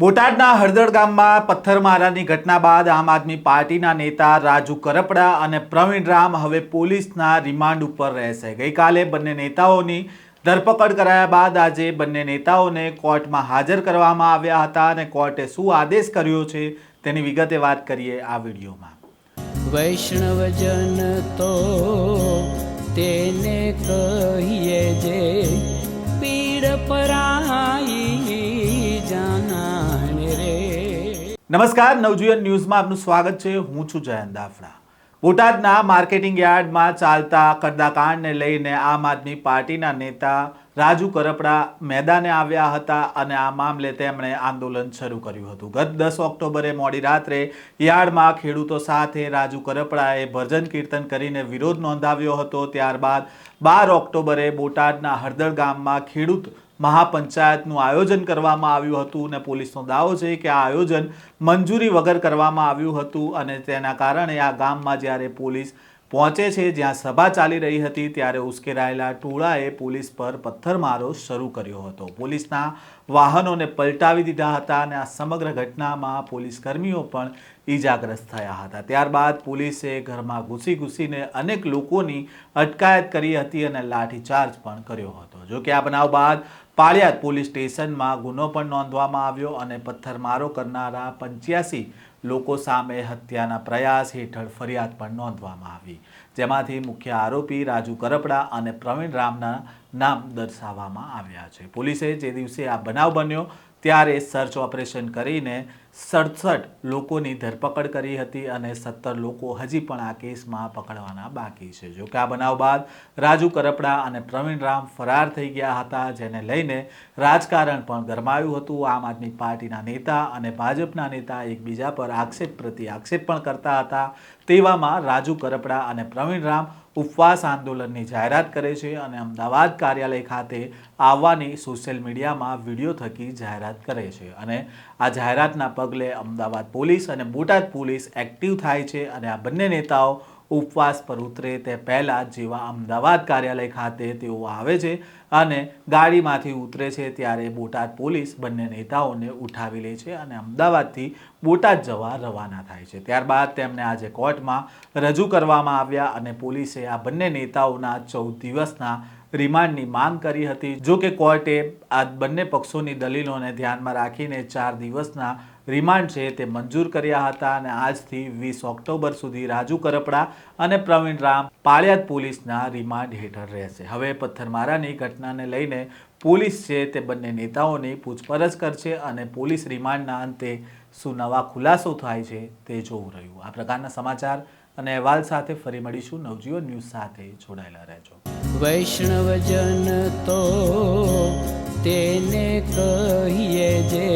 બોટાદના હળદળ ગામમાં પથ્થરમારાની ઘટના બાદ આમ આદમી પાર્ટીના નેતા રાજુ કરપડા અને પ્રવીણ રામ હવે પોલીસના રિમાન્ડ ઉપર રહેશે. ગઈકાલે બંને નેતાઓની ધરપકડ કરાયા બાદ આજે બંને નેતાઓને કોર્ટમાં હાજર કરવામાં આવ્યા હતા અને કોર્ટે શું આદેશ કર્યો છે તેની વિગતે વાત કરીએ આ વિડીયોમાં. વૈષ્ણવજન તો તેને કહીએ નમસ્કાર, નવજીવન ન્યૂઝમાં આપનું સ્વાગત છે. હું છું જયંત દાફડા. બોટાદના માર્કેટિંગ યાર્ડમાં ચાલતા કરદાકાંડને લઈને આમ આદમી પાર્ટીના નેતા રાજુ કરપડા મેદાને આવ્યા હતા અને આ મામલે તેમણે આંદોલન શરૂ કર્યું હતું. ગત દસ ઓક્ટોબરે મોડી રાત્રે યાર્ડમાં ખેડૂતો સાથે રાજુ કરપડાએ ભજન કીર્તન કરીને વિરોધ નોંધાવ્યો હતો. ત્યારબાદ બાર ઓક્ટોબરે બોટાદના હરદળ ગામમાં ખેડૂત મહાપંચાયતનું આયોજન કરવામાં આવ્યું હતું અને પોલીસનો દાવો છે કે આ આયોજન મંજૂરી વગર કરવામાં આવ્યું હતું અને તેના કારણે આ ગામમાં જ્યારે પોલીસ પહોંચે છે જ્યાં સભા ચાલી રહી હતી ત્યારે ઉશ્કેરાયેલા ટોળાએ પોલીસ પર પથ્થરમારો શરૂ કર્યો હતો. પોલીસના વાહનોને પલટાવી દીધા હતા અને આ સમગ્ર ઘટનામાં પોલીસ કર્મીઓ પણ ઈજાગ્રસ્ત થયા હતા. ત્યારબાદ પોલીસે ઘરમાં ઘૂસી ઘૂસીને અનેક લોકોની અટકાયત કરી હતી અને લાઠીચાર્જ પણ કર્યો હતો. જો કે આ બનાવ બાદ પાળિયાદ પોલીસ સ્ટેશનમાં ગુનો પણ નોંધવામાં આવ્યો અને પથ્થરમારો કરનારા પંચ્યાસી લોકો સામે હત્યાના પ્રયાસ હેઠળ ફરિયાદ પણ નોંધવામાં આવી. જેમાંથી મુખ્ય આરોપી રાજુ કરપડા અને પ્રવીણ રામના નામ દર્શાવવામાં આવ્યા છે. પોલીસે જે દિવસે આ બનાવ બન્યો, ત્યારે સર્ચ ઓપરેશન કરીને સડસઠ લોકોની ધરપકડ કરી હતી અને સત્તર લોકો હજી પણ આ કેસમાં પકડવાના બાકી છે. જોકે આ બનાવ બાદ રાજુ કરપડા અને પ્રવીણ રામ ફરાર થઈ ગયા હતા, જેને લઈને રાજકારણ પણ ગરમાયું હતું. આમ આદમી પાર્ટીના નેતા અને ભાજપના નેતા એકબીજા પર આક્ષેપ પ્રતિ આક્ષેપ પણ કરતા હતા. તેવામાં રાજુ કરપડા અને પ્રવીણ રામ ઉપવાસ આંદોલનની જાહેરાત કરે છે અને અમદાવાદ કાર્યાલય ખાતે આવવાની સોશિયલ મીડિયામાં વીડિયો થકી જાહેરાત કરે છે અને આ જાહેરાતના પગલે અમદાવાદ પોલીસ અને બોટાદ પોલીસ એક્ટિવ થાય છે અને આ બંને નેતાઓ ઉપવાસ પર ઉતરે તે પહેલાં જેવા અમદાવાદ કાર્યાલય ખાતે તેઓ આવે છે અને ગાડીમાંથી ઉતરે છે ત્યારે બોટાદ પોલીસ બંને નેતાઓને ઉઠાવી લે છે અને અમદાવાદથી બોટાદ જવા રવાના થાય છે. ત્યારબાદ તેમને આજે કોર્ટમાં રજૂ કરવામાં આવ્યા અને પોલીસે આ બંને નેતાઓના ચૌદ દિવસના રિમાન્ડની માંગ કરી હતી. જો કે કોર્ટે આ બંને પક્ષોની દલીલોને ધ્યાનમાં રાખીને ચાર દિવસના રિમાન્ડ છે તે મંજૂર કર્યા હતા અને આજથી વીસ ઓક્ટોબર સુધી રાજુ કરપડા અને પ્રવીણ રામ પાળિયાદ પોલીસના રિમાન્ડ હેઠળ રહેશે. હવે પથ્થરમારાની ઘટનાને લઈને પોલીસ છે તે બંને નેતાઓની પૂછપરછ કરશે અને પોલીસ રિમાન્ડના અંતે શું નવા ખુલાસો થાય છે તે જોવું રહ્યું. આ પ્રકારના સમાચાર અને અહેવાલ સાથે ફરી મળીશું. નવજીવન ન્યૂઝ સાથે જોડાયેલા રહેજો. વૈષ્ણવજન તો તેને કહીએ જે